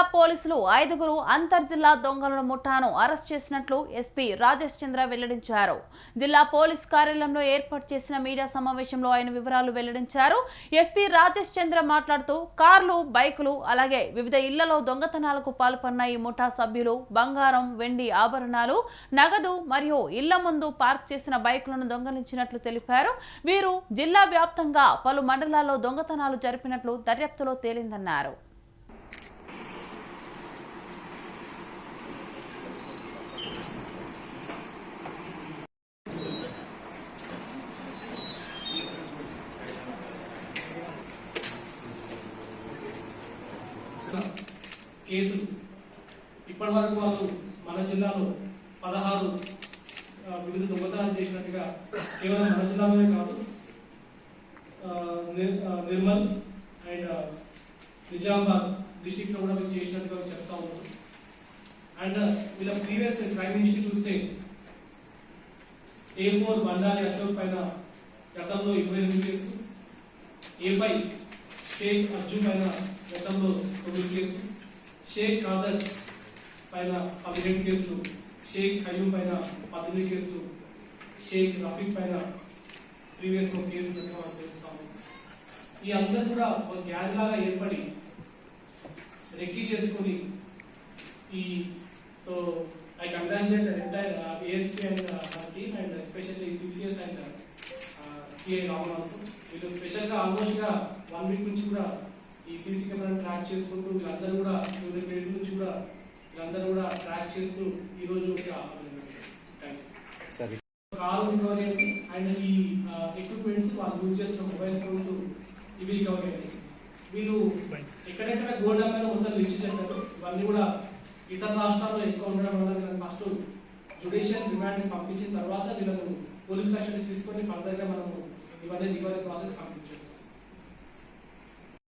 జిల్లా పోలీసులు ఐదుగురు అంతర్జిల్లా దొంగలను ముఠాను అరెస్ట్ చేసినట్లు ఎస్పీ రాజేష్ చంద్ర వెల్లడించారు. జిల్లా పోలీస్ కార్యాలయంలో ఏర్పాటు చేసిన మీడియా సమావేశంలో ఆయన వివరాలు వెల్లడించారు. ఎస్పీ రాజేష్ చంద్ర మాట్లాడుతూ కార్లు బైకులు అలాగే వివిధ ఇళ్ళలో దొంగతనాలకు పాల్పడిన ఈ ముఠా సభ్యులు బంగారం వెండి ఆభరణాలు నగదు మరియు ఇళ్ళ ముందు పార్క్ చేసిన బైకులను దొంగలించినట్లు తెలిపారు. వీరు జిల్లా వ్యాప్తంగా పలు మండలాల్లో దొంగతనాలు జరిపినట్లు దర్యాప్తులో తేలిందన్నారు. కేసులు ఇప్పటి వరకు వాళ్ళు మన జిల్లాలో పదహారు వివిధ దొంగతనాలు చేసినట్టుగా కేవలం మన జిల్లాలోనే కాదు నిర్- నిర్మల్ అండ్ నిజామాబాద్ డిస్టిక్లో కూడా చేసినట్టుగా చెప్తా ఉన్నారు. అండ్ వీళ్ళ ప్రీవియస్ క్రైమ్ హిస్టరీ చూస్తే ఏ ఫోర్ బండారి అశోక్ పైన గతంలో ఇరవై ఎనిమిది కేసులు ఏ ఫైవ్ షేక్ అర్జున్ పైన గతంలో తొమ్మిది కేసులు షేక్ ఖాదర్ పైన పదిహేడు కేసులు షేక్ ఖయూమ్ పైన పద్దెనిమిది కేసులు షేక్ రఫీక్ పైన ప్రీవియస్ ఒక కేసు మనం తెలుస్తాము ఈ అందరూ కూడా ఒక గ్యాంగ్ లాగా ఏర్పడి రెక్కీ చేసుకొని ఈ so I congratulate entire ASP and team and especially CCS and CI Raman also వీళ్ళు స్పెషల్గా ఆల్మోస్ట్గా వన్ వీక్ నుంచి కూడా ఈ సీసీ కెమెరా ట్రాక్ చేసుకుంటూ వీళ్ళందరూ కూడా వివిధ ప్లేస్ నుంచి కూడా వీళ్ళందరూ కూడా ట్రాక్ చేస్తూ ఈ రోజు సరే. కారు రికవరీ అయింది అండ్ ఈ ఎక్విప్మెంట్స్ వాళ్ళు యూజ్ చేస్తున్న మొబైల్ ఫోన్స్ ఇవి రికవరీ అయ్యాయి. వీళ్ళు ఎక్కడెక్కడ గోల్డ్ అమ్మాయిలో మొత్తం లిస్ట్ చేశారు ఇవన్నీ కూడా ఇతర రాష్ట్రాల్లో ఎక్కువ ఉండడం వల్ల వీళ్ళని ఫస్ట్ జుడిషియల్ రిమాండ్ పంపించిన తర్వాత వీళ్ళను పోలీస్ కస్టడీ తీసుకొని ఫర్దర్గా మనము ఇవన్నీ రికవరీ ప్రాసెస్ కంప్లీట్ చేస్తాం.